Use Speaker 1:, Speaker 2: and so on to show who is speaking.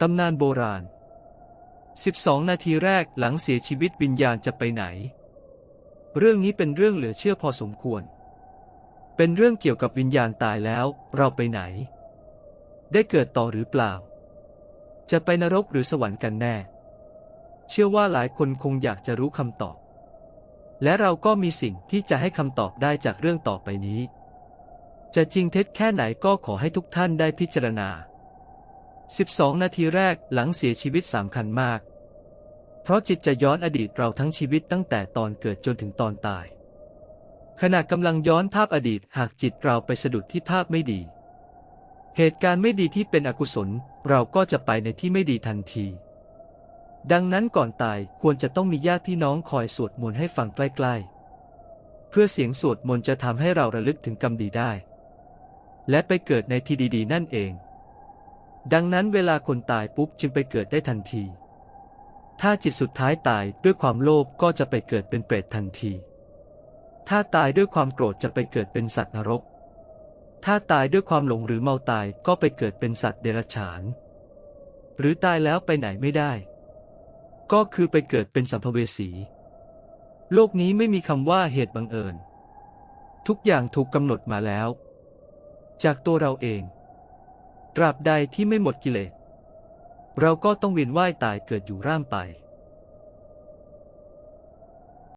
Speaker 1: ตำนานโบราณ 12 นาทีแรกหลังเสียชีวิตวิญญาณจะไปไหน เรื่องนี้เป็นเรื่องเหลือเชื่อพอสมควร เป็นเรื่องเกี่ยวกับวิญญาณตายแล้ว เราไปไหน ได้เกิดต่อหรือเปล่า จะไปนรกหรือสวรรค์กันแน่ เชื่อว่าหลายคนคงอยากจะรู้คำตอบ และเราก็มีสิ่งที่จะให้คำตอบได้จากเรื่องต่อไปนี้ จะจริงเท็จแค่ไหนก็ขอให้ทุกท่านได้พิจารณา 12 นาทีแรกหลังเสียชีวิตสำคัญมาก เพราะจิตจะย้อนอดีตเราทั้งชีวิตตั้งแต่ตอนเกิดจนถึงตอนตาย ขณะกำลังย้อนภาพอดีตหากจิตเราไปสะดุดที่ภาพไม่ดี เหตุการณ์ไม่ดีที่เป็นอกุศล เราก็จะไปในที่ไม่ดีทันที ดังนั้นก่อนตายควรจะต้องมีญาติพี่น้องคอยสวดมนต์ให้ฟังใกล้ ๆ เพื่อเสียงสวดมนต์จะทำให้เราระลึกถึงกรรมดีได้ และไปเกิดในที่ดีๆ นั่นเอง ดังนั้นเวลาคนตายปุ๊บจึงไปเกิดได้ทันที ถ้าจิตสุดท้ายตายด้วยความโลภก็จะไปเกิดเป็นเปรตทันที ถ้าตายด้วยความโกรธจะไปเกิดเป็นสัตว์นรก ถ้าตายด้วยความหลงหรือเมาตายก็ไปเกิดเป็นสัตว์เดรัจฉาน หรือตายแล้วไปไหนไม่ได้ ก็คือไปเกิดเป็นสัมภเวสี โลกนี้ไม่มีคำว่าเหตุบังเอิญ ทุกอย่างถูกกำหนดมาแล้ว จากตัวเราเอง ตราบใดที่ไม่หมดกิเลส เราก็ต้องเวียนว่ายตายเกิดอยู่ร่ามไป